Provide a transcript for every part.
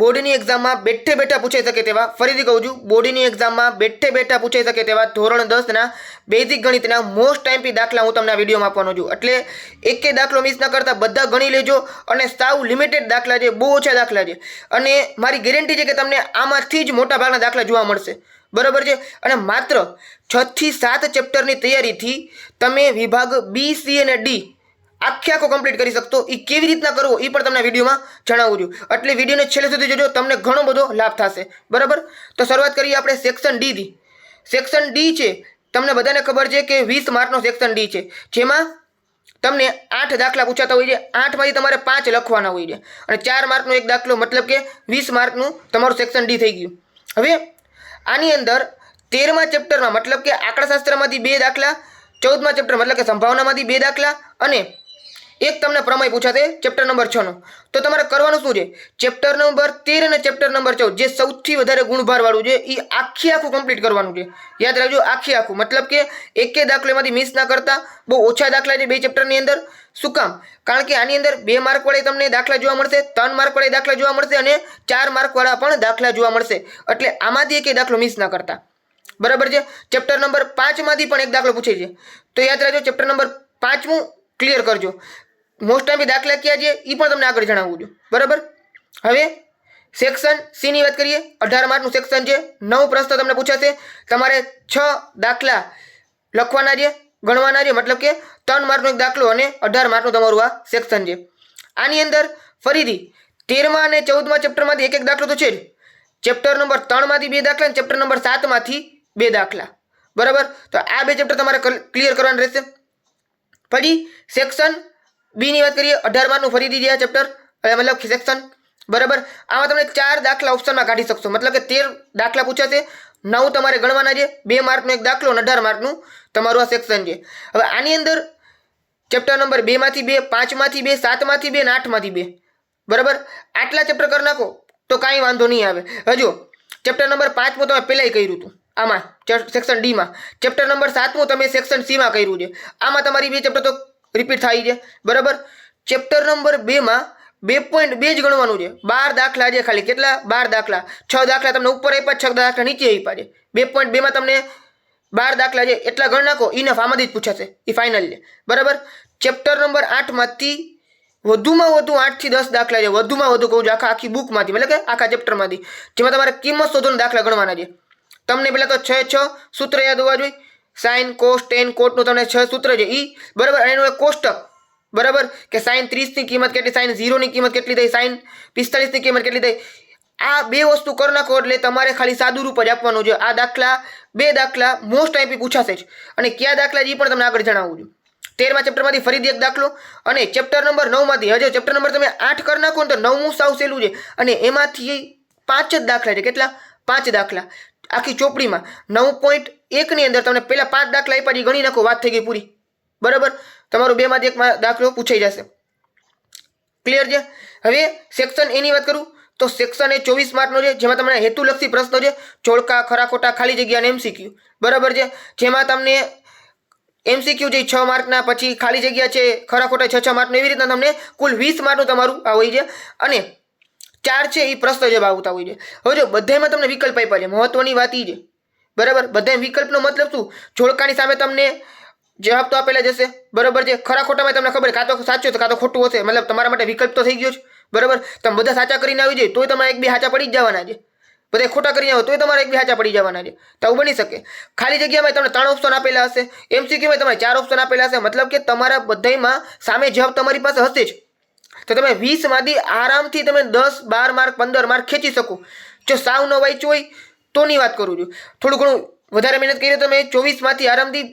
બોર્ડની એક્ઝામમાં બેઠે બેઠા પૂછાઈ શકે તેવા, ફરીથી કહું છું, બોર્ડની એક્ઝામમાં બેઠે બેઠા પૂછાઈ શકે તેવા ધોરણ દસના બેઝિક ગણિતના મોસ્ટ ટાઈમથી દાખલા હું તમને વિડીયોમાં આપવાનો છું. એટલે એકે દાખલો મિસ ન કરતા બધા ગણી લેજો અને સાવ લિમિટેડ દાખલા છે, બહુ ઓછા દાખલા છે. અને મારી ગેરંટી છે કે તમને આમાંથી જ મોટા ભાગના દાખલા જોવા મળશે. બરાબર છે? અને માત્ર છથી સાત ચેપ્ટરની તૈયારીથી તમે વિભાગ બી સી અને ડી આખે આખો કમ્પ્લીટ કરી શકતો. એ કેવી રીતના કરવો એ પણ તમને વિડીયોમાં જણાવું છું. એટલે વિડીયોને છેલ્લે સુધી જોજો, તમને ઘણો બધો લાભ થશે. બરાબર? તો શરૂઆત કરીએ આપણે સેક્શન ડીથી સેક્શન ડી છે, તમને બધાને ખબર છે કે વીસ માર્કનો સેક્શન ડી છે. જેમાં તમને આઠ દાખલા પૂછાતા હોય છે. આઠમાંથી તમારે પાંચ લખવાના હોય છે. અને ચાર માર્કનો એક દાખલો, મતલબ કે વીસ માર્કનું તમારું સેક્શન ડી થઈ ગયું. હવે, આની અંદર તેરમા ચેપ્ટરમાં મતલબ કે આંકડાશાસ્ત્રમાંથી બે દાખલા, ચૌદમા ચેપ્ટર મતલબ કે સંભાવનામાંથી બે દાખલા અને એક તમને પ્રમેય પૂછાશે ચેપ્ટર નંબર છનો તો તમારે કરવાનું શું છે? ચેપ્ટર નંબર તેર અને ચેપ્ટર નંબર ચૌદ, જે સૌથી વધારે ગુણભારવાળું છે એ આખી આખું કમ્પ્લીટ કરવાનું છે. યાદ રાખજો, આખી આખું. મતલબ કે એકે દાખલો એમાંથી મિસ ના કરતા, બહુ ઓછા દાખલા છે બે ચેપ્ટરની અંદર. શું કામ? કારણ કે આની અંદર બે માર્ક વડે તમને દાખલા જોવા મળશે, ત્રણ માર્ક વડે દાખલા જોવા મળશે અને ચાર માર્ક વાળા પણ દાખલા જોવા મળશે. એટલે આમાંથી એકે દાખલો મિસ ના કરતા. બરાબર છે? ચેપ્ટર નંબર પાંચમાંથી પણ એક દાખલો પૂછે છે. તો યાદ રાખજો ચેપ્ટર નંબર પાંચમું ક્લિયર કરજો. મોસ્ટ ટાઈમ દાખલા કયા છે એ પણ તમને આગળ જણાવું છું બરાબર હવે સેક્શન સીની વાત કરીએ? અઢાર માર્કનું સેક્શન છે. નવ પ્રશ્ન તમને પૂછાશે. તમારે છ દાખલા લખવાના છે, ગણવાના છે, મતલબ કે ત્રણ માર્કનો એક દાખલો અને અઢાર માર્કનું તમારું આ સેક્શન છે. આની અંદર ફરીથી તેરમા અને ચૌદમા ચેપ્ટરમાંથી એક એક દાખલો તો છે જ. ચેપ્ટર નંબર ત્રણમાંથી બે દાખલા અને ચેપ્ટર નંબર સાતમાંથી બે દાખલા. બરાબર? તો આ બે ચેપ્ટર તમારે ક્લિયર કરવાનું રહેશે. પછી સેક્શન બીની વાત કરીએ અઢાર માર્કનું ફરીથી જે ચેપ્ટર મતલબ સેક્શન બરાબર? આમાં તમે ચાર દાખલા ઓપ્શનમાં કાઢી શકશો. મતલબ કે તેર દાખલા પૂછાશે નવ તમારે ગણવાના છે, બે માર્કનો એક દાખલો અને અઢાર માર્કનું તમારું આ સેક્શન છે. હવે આની અંદર ચેપ્ટર નંબર બેમાંથી બે, પાંચમાંથી બે, સાતમાંથી બે અને આઠમાંથી બે. બરાબર? આટલા ચેપ્ટર કરી નાખો તો કાંઈ વાંધો નહીં આવે. હજુ ચેપ્ટર નંબર પાંચમું તમે પહેલાંય કર્યું હતું. આમાં સેક્શન ડીમાં. ચેપ્ટર નંબર સાતમું તમે સેક્શન સીમાં કર્યું છે. આમાં તમારી બે ચેપ્ટર તો રિપીટ થાય છે. બરાબર? ચેપ્ટર નંબર બેમાં બે પોઈન્ટ બે જ ગણવાનું છે. બાર દાખલા છે ખાલી. કેટલા? બાર દાખલા. છ દાખલા તમને ઉપર આપ્યા છ દાખલા નીચે આપ્યા છે. બે પોઈન્ટ બેમાં તમને બાર દાખલા છે. એટલા ગણ નાખો ઇનફ આમાંથી જ પૂછાશે. એ ફાઇનલ છે. બરાબર? ચેપ્ટર નંબર આઠમાંથી વધુમાં વધુ આઠથી દસ દાખલા છે. વધુમાં વધુ કહું છું, આખા આખી બુકમાંથી મતલબ કે આખા ચેપ્ટરમાંથી જેમાં તમારે કિંમત શોધોના દાખલા ગણવાના છે. તમને પહેલાં તો છ છ સૂત્ર યાદ હોવા જોઈએ. સાઇન કોસ ટેન કોટનું તમને છ સૂત્ર છે એ બરાબર, અને એનું એક કોષ્ટક બરાબર? કે સાઇન ત્રીસની કિંમત કેટલી સાઇન ઝીરોની કિંમત કેટલી થઈ સાઇન પિસ્તાળીસની કિંમત કેટલી થઈ? આ બે વસ્તુ કરી નાખો એટલે તમારે ખાલી સાદું રૂપ જ આપવાનું છે. આ દાખલા, બે દાખલા મોસ્ટ ટાઈપી પૂછાશે જ. અને કયા દાખલા એ પણ તમને આગળ જણાવું છું. તેરમા ચેપ્ટરમાંથી ફરીથી એક દાખલો. અને ચેપ્ટર નંબર નવમાંથી હજુ ચેપ્ટર નંબર તમે આઠ કરી નાખો ને તો નવમું સાવ સહેલું છે. અને એમાંથી પાંચ જ દાખલા છે. કેટલા? પાંચ દાખલા. આખી ચોપડીમાં નવ પોઈન્ટ એકની અંદર તમને પહેલાં પાંચ દાખલા આપ્યા ગણી નાખો, વાત થઈ ગઈ પૂરી. બરાબર? તમારું બેમાંથી એકમાં દાખલો પૂછાઈ જશે. ક્લિયર છે? હવે સેક્શન એની વાત કરું, તો સેક્શન એ ચોવીસ માર્કનો છે, જેમાં તમને હેતુલક્ષી પ્રશ્નો છે, ચોળકા, ખરા ખોટા, ખાલી જગ્યા અને એમસીક્યુ બરાબર છે? જેમાં તમને એમસીક્યુ જે છ માર્કના પછી ખાલી જગ્યા છે, ખરા ખોટા છ છ માર્કનું એવી રીતના તમને કુલ વીસ માર્કનું તમારું આ હોય છે. અને ચાર છે એ પ્રશ્ન જવાબ આવતા હોય છે. હવે જો બધામાં તમને વિકલ્પ આપ્યા છે, મહત્વની વાત એ છે. બરાબર? બધા વિકલ્પનો મતલબ શું? જોડકાની સામે તમને જવાબ તો આપેલા જશે બરાબર છે? ખરા ખોટામાં તમને ખબર કાં તો સાચું તો કાં તો ખોટું હશે. મતલબ તમારા માટે વિકલ્પ તો થઈ ગયો છે. બરાબર? તમે બધા સાચા કરીને આવી જાય, તોય તમારે એક બે સાચા પડી જ જવાના છે. બધા ખોટા કરીને આવો, તોય તમારે એક બે સાચા પડી જવાના છે. તો આવું બની શકે. ખાલી જગ્યામાં તમને ત્રણ ઓપ્શન આપેલા હશે. એમસીક્યુમાં તમારે ચાર ઓપ્શન આપેલા હશે. મતલબ કે તમારા બધામાં સામે જવાબ તમારી પાસે હશે જ. તો તમે વીસમાંથી આરામથી તમે દસ, બાર માર્ક, પંદર માર્ક ખેંચી શકો. જો સાવ ન વાંચ્યું હોય, તોની વાત કરું છું. થોડું ઘણું વધારે મહેનત કરી તમે ચોવીસમાંથી આરામથી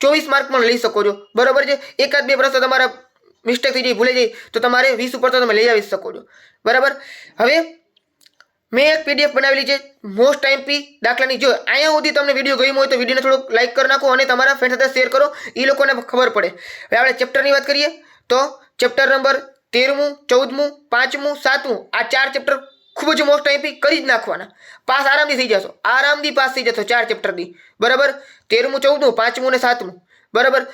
ચોવીસ માર્ક પણ લઈ શકો છો. બરાબર છે? એકાદ બે પ્રશ્ન તમારા મિસ્ટેક થઈ જાય ભૂલે જાય, તો તમારે વીસ ઉપર તો તમે લઈ આવી શકો છો. બરાબર? હવે મેં એક પીડીએફ બનાવેલી છે. મોસ્ટ ટાઈમ પી દાખલાની. જો અહીંયા સુધી તમને વીડિયો ગમ્યો હોય તો વિડીયોને થોડુંક લાઇક કરી નાખો અને તમારા ફ્રેન્ડ સાથે શેર કરો. એ લોકોને ખબર પડે. હવે આપણે ચેપ્ટરની વાત કરીએ. તો ચેપ્ટર નંબર તેરમું, ચૌદમું, પાંચમું, સાતમું આ ચાર ચેપ્ટર ખૂબ જ મોસ્ટ ટાઈપી કરી જ નાખવાના. પાસ આરામથી થઈ જશો. આરામથી પાસ થઈ જશો ચાર ચેપ્ટરથી બરાબર? તેરમું, ચૌદમું, પાંચમું ને સાતમું. બરાબર?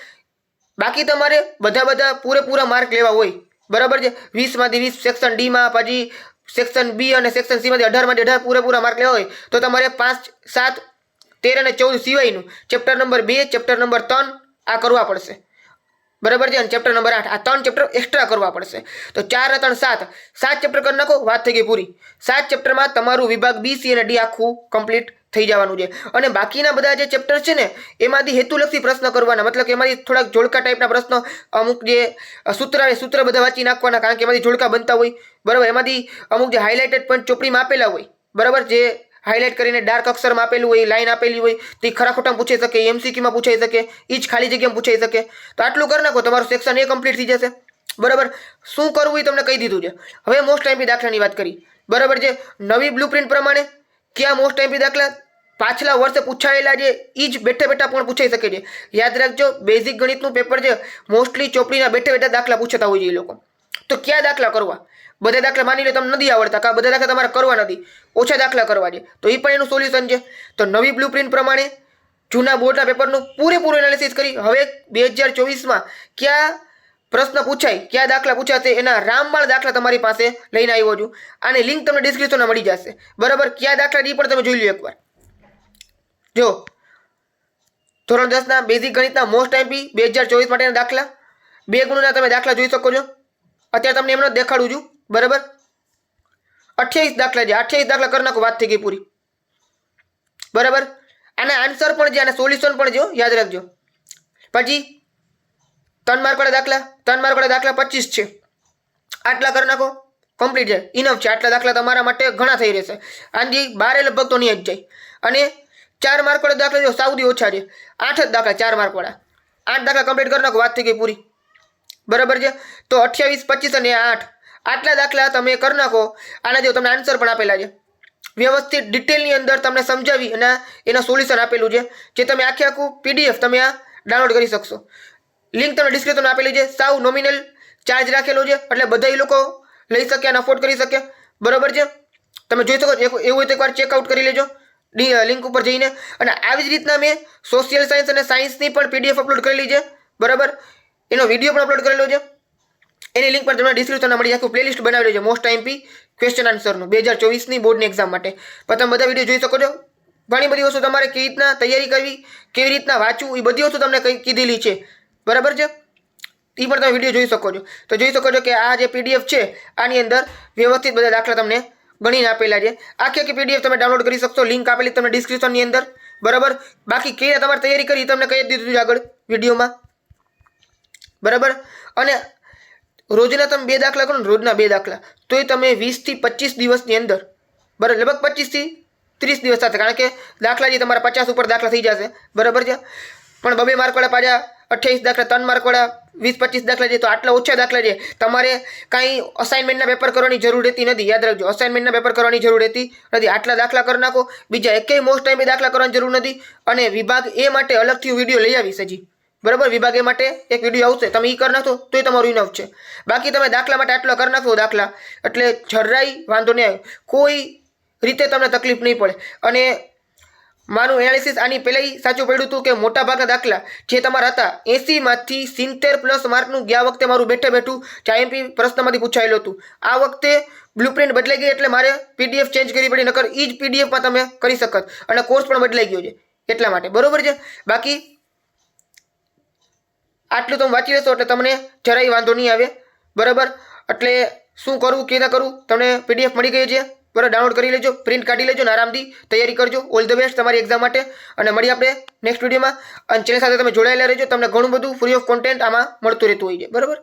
બાકી તમારે બધા બધા પૂરેપૂરા માર્ક લેવા હોય. બરાબર છે? વીસમાંથી વીસ સેક્શન ડીમાં પછી સેક્શન બી અને સેક્શન સીમાંથી અઢારમાંથી અઢાર પૂરેપૂરા માર્ક લેવા હોય, તો તમારે પાંચ, સાત, તેર અને ચૌદ સિવાયનું ચેપ્ટર નંબર બે ચેપ્ટર નંબર ત્રણ આ કરવા પડશે. બરાબર છે? અને ચેપ્ટર નંબર આઠ. આ ત્રણ ચેપ્ટર એક્સ્ટ્રા કરવા પડશે. તો ચાર, ત્રણ, સાત. સાત ચેપ્ટર કરી નાખો, વાત થઈ ગઈ પૂરી. સાત ચેપ્ટરમાં તમારું વિભાગ બી સી અને ડી આખું કમ્પ્લીટ થઈ જવાનું છે. અને બાકીના બધા જે ચેપ્ટર છે ને, એમાંથી હેતુલક્ષી પ્રશ્ન કરવાના. મતલબ કે એમાંથી થોડાક જોડકા ટાઈપના પ્રશ્નો, અમુક જે સૂત્ર સૂત્ર બધા વાંચી નાખવાના, કારણ કે એમાંથી જોડકા બનતા હોય. બરાબર? એમાંથી અમુક જે હાઇલાઇટેડ પોઈન્ટ ચોપડીમાં આપેલા હોય. બરાબર? જે હાઇલાઇટ કરીને ડાર્ક અક્ષરમાં આપેલું હોય લાઈન આપેલી હોય, તે ખરા ખોટામાં પૂછાઈ શકે એમસીક્યુમાં પૂછાઈ શકે એ જ ખાલી જગ્યામાં પૂછાઈ શકે. તો આટલું કરી નાખો, તમારું સેક્શન એ કમ્પ્લીટ થઈ જશે. બરાબર? શું કરવું એ તમને કહી દીધું છે. હવે મોસ્ટ ટાઈમથી દાખલાની વાત કરી. બરાબર છે? નવી બ્લુપ્રિન્ટ પ્રમાણે ક્યાં મોસ્ટ ટાઈમથી દાખલા? પાછલા વર્ષે પૂછાયેલા છે એ જ બેઠા બેઠા પણ પૂછાઈ શકે છે. યાદ રાખજો બેઝિક ગણિતનું પેપર છે મોસ્ટલી ચોપડીના બેઠે બેઠા દાખલા પૂછતા હોય છે એ લોકો. તો ક્યાં દાખલા કરવા? બધા દાખલા માની લે તમને નથી આવડતા કા બધા દાખલા તમારે કરવા નથી. ઓછા દાખલા કરવા છે. તો એ પણ એનું સોલ્યુશન છે. તો નવી બ્લુ પ્રમાણે જૂના બોર્ડના પેપરનું પૂરેપૂરું એનાલિસિસ કરી. હવે બે હજાર ચોવીસમાં ક્યાં પ્રશ્ન પૂછાય, ક્યાં દાખલા પૂછાશે, એના રામબાણ દાખલા તમારી પાસે લઈને આવ્યો છું. આની લિંક તમને ડિસ્ક્રિપ્શનમાં મળી જશે. બરાબર, ક્યાં દાખલા એ પણ તમે જોઈ લો એકવાર. જો, ધોરણ દસના બેઝિક ગણિતના મોસ્ટ આઈપી બે હજાર ચોવીસ માટેના દાખલા. બે ગુણના તમે દાખલા જોઈ શકો છો. અત્યારે તમને એમનો દેખાડું છું. બરાબર? અઠ્યાવીસ દાખલા છે. અઠ્યાવીસ દાખલા કરી નાખો, વાત થઈ ગઈ પૂરી. બરાબર? આના આન્સર પણ છે અને સોલ્યુશન પણ છે યાદ રાખજો. પછી, ત્રણ માર્કવાળા દાખલા, ત્રણ માર્કવાળા દાખલા પચીસ છે. આટલા કરી નાખો કમ્પ્લીટ છે. ઇનફ છે. આટલા દાખલા તમારા માટે ઘણા થઈ રહેશે. આનાથી બારે લગભગ તો નહીં જ જાય. અને ચાર માર્કવાળા દાખલા જો સાઉદી ઓછા છે. આઠ જ દાખલા, ચાર માર્કવાળા આઠ દાખલા કમ્પ્લીટ કરી નાખો, વાત થઈ ગઈ પૂરી. બરાબર છે? તો અઠ્યાવીસ, પચીસ અને આઠ. આટલા દાખલા તમે કરી નાખો. આના જેવો તમને આન્સર પણ આપેલા છે. વ્યવસ્થિત ડિટેલની અંદર તમને સમજાવી અને એના સોલ્યુશન આપેલું છે. જે તમે આખે આખું પીડીએફ તમે આ ડાઉનલોડ કરી શકશો. લિંક તમને ડિસ્ક્રિપ્શનમાં આપેલી છે. સાવ નોમિનલ ચાર્જ રાખેલો છે. એટલે બધા એ લોકો લઈ શકે અને અફોર્ડ કરી શકે. બરાબર છે? તમે જોઈ શકો એવું હોય તો એકવાર ચેકઆઉટ કરી લેજો. લિંક ઉપર જઈને. અને આવી જ રીતના મેં સોશિયલ સાયન્સ અને સાયન્સની પણ પીડીએફ અપલોડ કરેલી છે. બરાબર? એનો વીડિયો પણ અપલોડ કરેલો છે. એની લિંક પર તમને ડિસ્ક્રિપ્શનમાં મળી આખું પ્લેલિસ્ટ બનાવી છે મોસ્ટ ટાઈમપી ક્વેશ્ચન આન્સરનું બે હજાર ચોવીસની બોર્ડની એક્ઝામ માટે. પણ તમે બધા વીડિયો જોઈ શકો છો. ઘણી બધી વસ્તુ તમારે કેવી રીતના તૈયારી કરવી, કેવી રીતના વાંચવું એ બધી વસ્તુ તમને કંઈ કીધેલી છે. બરાબર છે? એ પણ તમે વીડિયો જોઈ શકો છો. તો જોઈ શકો છો કે આ જે પીડીએફ છે, આની અંદર વ્યવસ્થિત બધા દાખલા તમને ગણીને આપેલા છે. આખી આખી પીડીએફ તમે ડાઉનલોડ કરી શકશો. લિંક આપેલી તમને ડિસ્ક્રિપ્શનની અંદર. બરાબર? બાકી કઈ તમારે તૈયારી કરી તમને કહી દીધું આગળ વિડીયોમાં બરાબર? અને રોજના તમે બે દાખલા કરો ને રોજના બે દાખલા, તોય તમે વીસથી પચીસ દિવસની અંદર, બરાબર, લગભગ પચીસથી ત્રીસ દિવસ સાથે, કારણ કે દાખલા જે તમારા પચાસ ઉપર દાખલા થઈ જશે, બરાબર છે? પણ બબે માર્કવાળા પાડ્યા, અઠ્યાવીસ દાખલા, ત્રણ માર્કવાળા વીસ પચીસ દાખલા છે તો આટલા ઓછા દાખલા છે. તમારે કાંઈ અસાઇનમેન્ટના પેપર કરવાની જરૂર રહેતી નથી, યાદ રાખજો અસાઇનમેન્ટના પેપર કરવાની જરૂર રહેતી નથી. આટલા દાખલા કરી નાખો, બીજા એકેય મોસ્ટ ટાઈમે દાખલા કરવાની જરૂર નથી, અને વિભાગ એ માટે અલગથી વીડિયો લઈ આવીશ હજી. બરાબર? વિભાગ માટે એક વીડિયો આવશે. તમે એ કરી નાખો એ તમારું ઇનફ છે. બાકી તમે દાખલા માટે આટલા કરી નાખો દાખલા. એટલે જરાય વાંધો નહીં આવે. કોઈ રીતે તમને તકલીફ નહીં પડે. અને મારું એનાલિસિસ આની પહેલાંય સાચું પડ્યું હતું કે મોટાભાગના દાખલા જે તમારા હતા એંસીમાંથી સિત્તેર પ્લસ માર્કનું ગયા વખતે મારું બેઠે બેઠું ચાઈએમપી પ્રશ્નમાંથી પૂછાયેલું હતું. આ વખતે બ્લુપ્રિન્ટ બદલાઈ ગઈ એટલે મારે પીડીએફ ચેન્જ કરવી પડી, નકર એ જ પીડીએફમાં તમે કરી શકત. અને કોર્સ પણ બદલાઈ ગયો છે. એટલા માટે. બરાબર છે? બાકી આટલું તમે વાંચી લેશો એટલે તમને જરાય વાંધો નહીં આવે. બરાબર? એટલે શું કરવું કે ના કરવું તમને પીડીએફ મળી ગઈ છે? બરાબર? ડાઉનલોડ કરી લેજો પ્રિન્ટ કાઢી લેજો અને આરામથી તૈયારી કરજો. ઓલ ધ બેસ્ટ તમારી એક્ઝામ માટે. અને મળી આપણે નેક્સ્ટ વિડીયોમાં અને ચેનલ સાથે તમે જોડાયેલા રહેજો. તમને ઘણું બધું ફ્રી ઓફ કોન્ટેન્ટ આમાં મળતું રહેતું હોય છે. બરાબર?